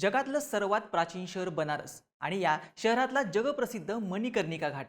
जगातलं सर्वात प्राचीन शहर बनारस आणि या शहरातला जगप्रसिद्ध मणिकर्णिका घाट.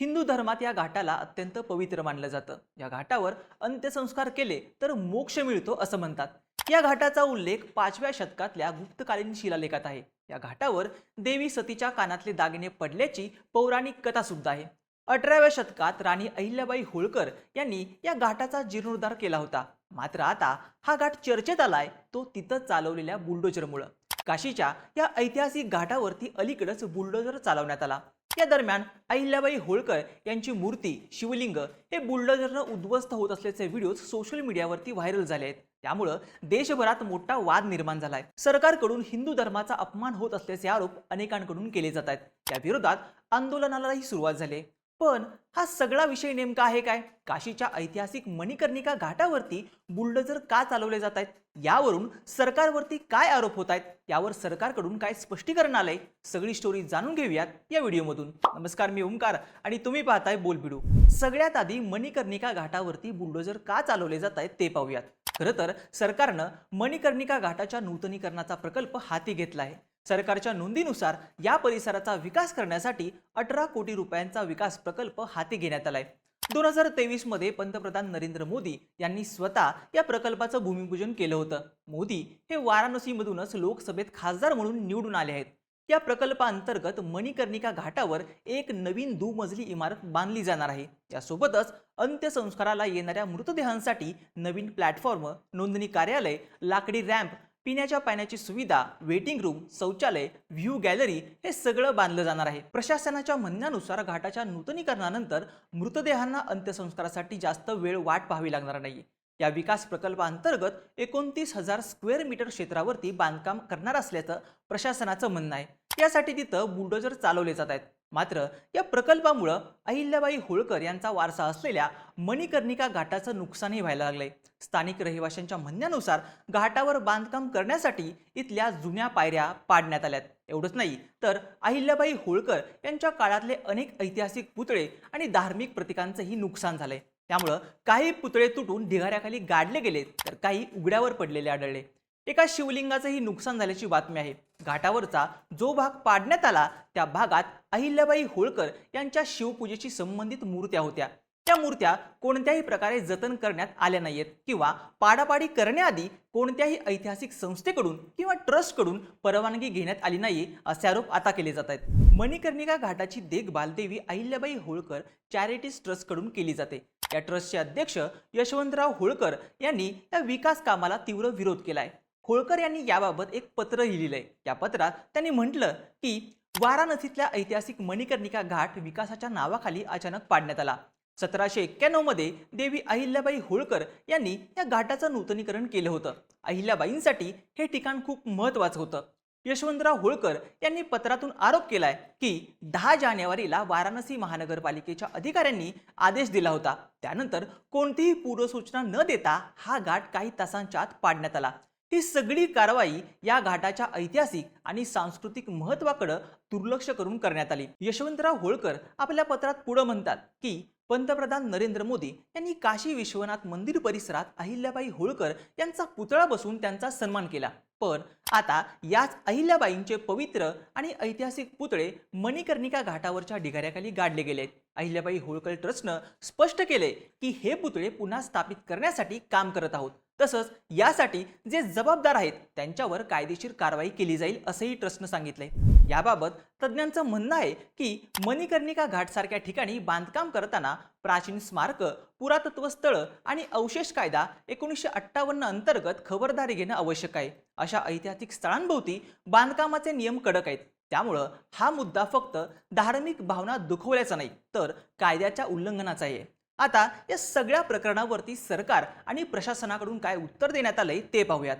हिंदू धर्मात या घाटाला अत्यंत पवित्र मानलं जातं. या घाटावर अंत्यसंस्कार केले तर मोक्ष मिळतो असं म्हणतात. या घाटाचा उल्लेख पाचव्या शतकातल्या गुप्तकालीन शिलालेखात आहे. या घाटावर देवी सतीच्या कानातले दागिने पडल्याची पौराणिक कथा सुद्धा आहे. अठराव्या शतकात राणी अहिल्याबाई होळकर यांनी या घाटाचा जीर्णोद्धार केला होता. मात्र आता हा घाट चर्चेत आलाय तो तिथं चालवलेल्या बुलडोजरमुळं काशीच्या या ऐतिहासिक घाटावरती अलीकडच बुलडोजर चालवण्यात आला. या दरम्यान अहिल्याबाई होळकर यांची मूर्ती शिवलिंग हे बुलडोजरनं उद्ध्वस्त होत असल्याचे व्हिडिओ सोशल मीडियावरती व्हायरल झाले आहेत. त्यामुळं देशभरात मोठा वाद निर्माण झालाय. सरकारकडून हिंदू धर्माचा अपमान होत असल्याचे आरोप अनेकांकडून केले जात आहेत. त्या विरोधात आंदोलनालाही सुरुवात झाली पण हा सगळा विषय नेमका आहे काय? काशीच्या ऐतिहासिक मणिकर्णिका घाटावरती बुलडोजर का चालवले जात आहेत? यावरून सरकारवरती काय आरोप होत आहेत? यावर सरकारकडून काय स्पष्टीकरण आलंय? सगळी स्टोरी जाणून घेऊयात या व्हिडिओमधून. नमस्कार मी ओंकार आणि तुम्ही पाहताय बोलबिडू. सगळ्यात आधी मणिकर्णिका घाटावरती बुलडोजर का चालवले जात आहेत ते पाहूयात. खरं तर सरकारनं मणिकर्णिका घाटाच्या नूतनीकरणाचा प्रकल्प हाती घेतला आहे. सरकारच्या नोंदीनुसार या परिसराचा विकास करण्यासाठी अठरा कोटी रुपयांचा विकास प्रकल्प हाती घेण्यात आलाय. दोन हजार तेवीसमध्ये पंतप्रधान नरेंद्र मोदी यांनी स्वतः या प्रकल्पाचं भूमिपूजन केलं होतं. मोदी हे वाराणसीमधूनच लोकसभेत खासदार म्हणून निवडून आले आहेत. या प्रकल्पाअंतर्गत मणिकर्णिका घाटावर एक नवीन दुमजली इमारत बांधली जाणार आहे. यासोबतच अंत्यसंस्काराला येणाऱ्या मृतदेहांसाठी नवीन प्लॅटफॉर्म नोंदणी कार्यालय लाकडी रॅम्प पिण्याच्या पाण्याची सुविधा वेटिंग रूम शौचालय व्ह्यू गॅलरी हे सगळं बांधलं जाणार आहे. प्रशासनाच्या म्हणण्यानुसार घाटाच्या नूतनीकरणानंतर मृतदेहांना अंत्यसंस्कारासाठी जास्त वेळ वाट पाहावी लागणार नाही या विकास प्रकल्पाअंतर्गत एकोणतीस हजार स्क्वेअर मीटर क्षेत्रावरती बांधकाम करणार असल्याचं प्रशासनाचं म्हणणं आहे. यासाठी तिथं बुलडोजर चालवले जात आहेत. मात्र या प्रकल्पामुळं अहिल्याबाई होळकर यांचा वारसा असलेल्या मणिकर्णिका घाटाचं नुकसानही व्हायला लागले स्थानिक रहिवाशांच्या म्हणण्यानुसार घाटावर बांधकाम करण्यासाठी इथल्या जुन्या पायऱ्या पाडण्यात आल्यात. एवढंच नाही तर अहिल्याबाई होळकर यांच्या काळातले अनेक ऐतिहासिक पुतळे आणि धार्मिक प्रतीकांचंही नुकसान झालंय. त्यामुळं काही पुतळे तुटून ढिगाऱ्याखाली गाडले गेले तर काही उघड्यावर पडलेले आढळले. एका शिवलिंगाचंही नुकसान झाल्याची बातमी आहे. घाटावरचा जो भाग पाडण्यात आला त्या भागात अहिल्याबाई होळकर यांच्या शिवपूजेशी संबंधित मूर्त्या होत्या. त्या मूर्त्या कोणत्याही प्रकारे जतन करण्यात आल्या नाहीयेत किंवा पाडापाडी करण्याआधी कोणत्याही ऐतिहासिक संस्थेकडून किंवा ट्रस्टकडून परवानगी घेण्यात आली नाही असे आरोप आता केले जात आहेत. मणिकर्णिका घाटाची देखभाल देवी अहिल्याबाई होळकर चॅरिटीज ट्रस्टकडून केली जाते. या ट्रस्टचे अध्यक्ष यशवंतराव होळकर यांनी या विकास कामाला तीव्र विरोध केला आहे होळकर यांनी याबाबत एक पत्र लिहिलंय. या पत्रात त्यांनी म्हटलं की वाराणसीतल्या ऐतिहासिक मणिकर्णिका घाट विकासाच्या नावाखाली अचानक पाडण्यात आला. सतराशे एक्क्याण्णवमध्ये देवी अहिल्याबाई होळकर यांनी या घाटाचं नूतनीकरण केलं होतं. अहिल्याबाईंसाठी हे ठिकाण खूप महत्वाचं होतं. यशवंतराव होळकर यांनी पत्रातून आरोप केलाय की दहा जानेवारीला वाराणसी महानगरपालिकेच्या अधिकाऱ्यांनी आदेश दिला होता. त्यानंतर कोणतीही पूर्वसूचना न देता हा घाट काही तासांच्या आत पाडण्यात आला. ही सगळी कारवाई या घाटाच्या ऐतिहासिक आणि सांस्कृतिक महत्वाकडे दुर्लक्ष करून करण्यात आली. यशवंतराव होळकर आपल्या पत्रात पुढे म्हणतात की पंतप्रधान नरेंद्र मोदी यांनी काशी विश्वनाथ मंदिर परिसरात अहिल्याबाई होळकर यांचा पुतळा बसून त्यांचा सन्मान केला. पण आता याच अहिल्याबाईंचे पवित्र आणि ऐतिहासिक पुतळे मणिकर्णिका घाटावरच्या ढिगाऱ्याखाली गाडले गेले अहिल्याबाई होळकर ट्रस्टनं स्पष्ट केले की हे पुतळे पुन्हा स्थापित करण्यासाठी काम करत आहोत. तसंच यासाठी जे जबाबदार आहेत त्यांच्यावर कायदेशीर कारवाई केली जाईल असंही ट्रस्टनं सांगितलंय. याबाबत तज्ज्ञांचं म्हणणं आहे की मणिकर्णिका घाटसारख्या ठिकाणी बांधकाम करताना प्राचीन स्मारक पुरातत्व स्थळं आणि अवशेष कायदा एकोणीसशे अठ्ठावन्न अंतर्गत खबरदारी घेणं आवश्यक आहे. अशा ऐतिहासिक स्थळांभोवती बांधकामाचे नियम कडक आहेत. त्यामुळं हा मुद्दा फक्त धार्मिक भावना दुखवल्याचा नाही तर कायद्याच्या उल्लंघनाचा आहे. आता या सगळ्या प्रकरणावरती सरकार आणि प्रशासनाकडून काय उत्तर देण्यात आलंय ते पाहूयात.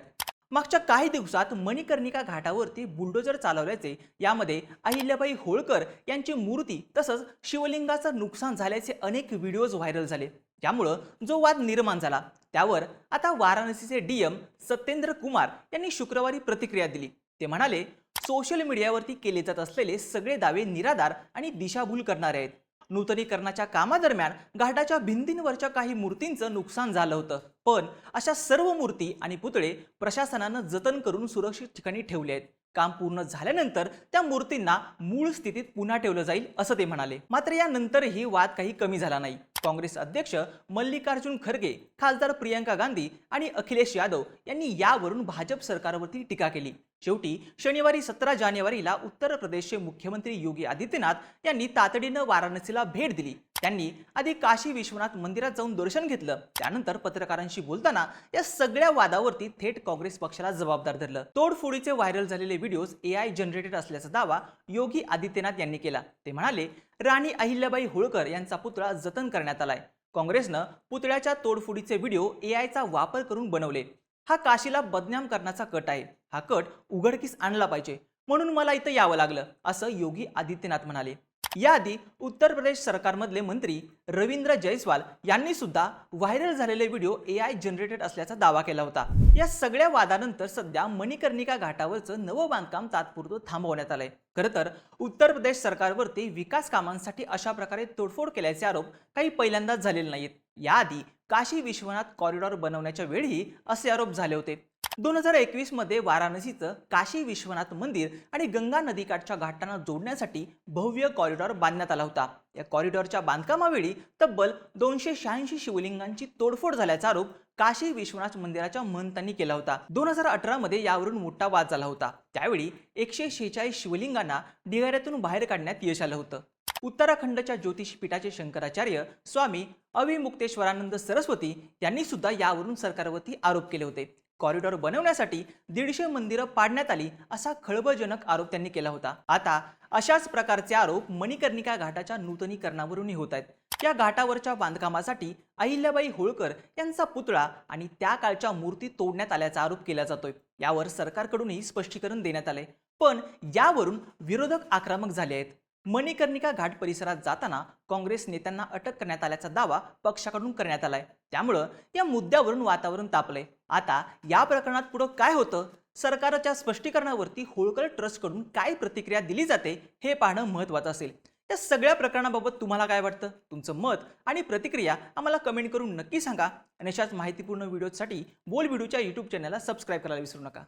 मागच्या काही दिवसात मणिकर्णिका घाटावरती बुलडोजर चालवल्याचे यामध्ये अहिल्याबाई होळकर यांची मूर्ती तसंच शिवलिंगाचं नुकसान झाल्याचे अनेक व्हिडिओज व्हायरल झाले. त्यामुळं जो वाद निर्माण झाला त्यावर आता वाराणसीचे डीएम सत्येंद्र कुमार यांनी शुक्रवारी प्रतिक्रिया दिली. ते म्हणाले सोशल मीडियावरती केले जात असलेले सगळे दावे निराधार आणि दिशाभूल करणारे आहेत. नूतनीकरणाच्या कामादरम्यान घाटाच्या भिंतींवरच्या काही मूर्तींचं नुकसान झालं होतं. पण अशा सर्व मूर्ती आणि पुतळे प्रशासनानं जतन करून सुरक्षित ठिकाणी ठेवले आहेत. काम पूर्ण झाल्यानंतर त्या मूर्तींना मूळ स्थितीत पुन्हा ठेवलं जाईल असं ते म्हणाले. मात्र यानंतरही वाद काही कमी झाला नाही. काँग्रेस अध्यक्ष मल्लिकार्जुन खरगे खासदार प्रियंका गांधी आणि अखिलेश यादव यांनी यावरून भाजप सरकारवरती टीका केली. शेवटी शनिवारी सतरा जानेवारीला उत्तर प्रदेशचे मुख्यमंत्री योगी आदित्यनाथ यांनी तातडीनं वाराणसीला भेट दिली. त्यांनी आधी काशी विश्वनाथ मंदिरात जाऊन दर्शन घेतलं. त्यानंतर पत्रकारांशी बोलताना या सगळ्या वादावरती थेट काँग्रेस पक्षाला जबाबदार धरलं. तोडफोडीचे व्हायरल झालेले व्हिडिओज ए आय जनरेटेड असल्याचा दावा योगी आदित्यनाथ यांनी केला. ते म्हणाले राणी अहिल्याबाई होळकर यांचा पुतळा जतन करण्यात आलाय. काँग्रेसनं पुतळ्याच्या तोडफोडीचे व्हिडिओ ए आयचा वापर करून बनवले. हा काशीला बदनाम करण्याचा कट आहे. हा कट उघडकीस आणला पाहिजे. म्हणून मला इथं यावं लागलं असं योगी आदित्यनाथ म्हणाले. याआधी उत्तर प्रदेश सरकारमधले मंत्री रवींद्र जयस्वाल यांनी सुद्धा व्हायरल झालेले व्हिडिओ ए आय जनरेटेड असल्याचा दावा केला होता. या सगळ्या वादानंतर सध्या मणिकर्णिका घाटावरचं नवं बांधकाम तात्पुरतं थांबवण्यात आलंय. खरं तर उत्तर प्रदेश सरकारवरती विकास कामांसाठी अशा प्रकारे तोडफोड केल्याचे आरोप काही पहिल्यांदाच झालेले नाहीत. याआधी काशी विश्वनाथ कॉरिडॉर बनवण्याच्या वेळीही असे आरोप झाले होते. दोन हजार एकवीसमध्ये वाराणसीचं काशी विश्वनाथ मंदिर आणि गंगा नदीकाठच्या घाटांना जोडण्यासाठी भव्य कॉरिडॉर बांधण्यात आला होता. या कॉरिडॉरच्या बांधकामावेळी तब्बल दोनशे शहाऐंशी शिवलिंगांची तोडफोड झाल्याचा आरोप काशी विश्वनाथ मंदिराच्या महंतांनी केला होता. दोन हजार अठरा मध्ये यावरून मोठा वाद झाला होता. त्यावेळी एकशे शेहेचाळीस शिवलिंगांना ढिगाऱ्यातून बाहेर काढण्यात यश आलं होतं. उत्तराखंडच्या ज्योतिषपीठाचे शंकराचार्य स्वामी अविमुक्तेश्वरानंद सरस्वती यांनी सुद्धा यावरून सरकारवरती आरोप केले होते. कॉरिडॉर बनवण्यासाठी दीडशे मंदिरं पाडण्यात आली असा खळबळजनक आरोप त्यांनी केला होता. आता अशाच प्रकारचे आरोप मणिकर्णिका घाटाच्या नूतनीकरणावरूनही होत आहेत. या घाटावरच्या बांधकामासाठी अहिल्याबाई होळकर यांचा पुतळा आणि त्या काळच्या मूर्ती तोडण्यात आल्याचा आरोप केला जातोय. यावर सरकारकडूनही स्पष्टीकरण देण्यात आले पण यावरून विरोधक आक्रमक झाले आहेत. मणिकर्णिका घाट परिसरात जाताना काँग्रेस नेत्यांना अटक करण्यात आल्याचा दावा पक्षाकडून करण्यात आलाय. त्यामुळं या मुद्द्यावरून वातावरण तापलंय. आता या प्रकरणात पुढं काय होतं? सरकारच्या स्पष्टीकरणावरती होळकर ट्रस्टकडून काय प्रतिक्रिया दिली जाते हे पाहणं महत्त्वाचं असेल. या सगळ्या प्रकरणाबाबत तुम्हाला काय वाटतं? तुमचं मत आणि प्रतिक्रिया आम्हाला कमेंट करून नक्की सांगा. आणि अशाच माहितीपूर्ण व्हिडिओसाठी बोल व्हिडिओच्या यूट्यूब चॅनलला सबस्क्राईब करायला विसरू नका.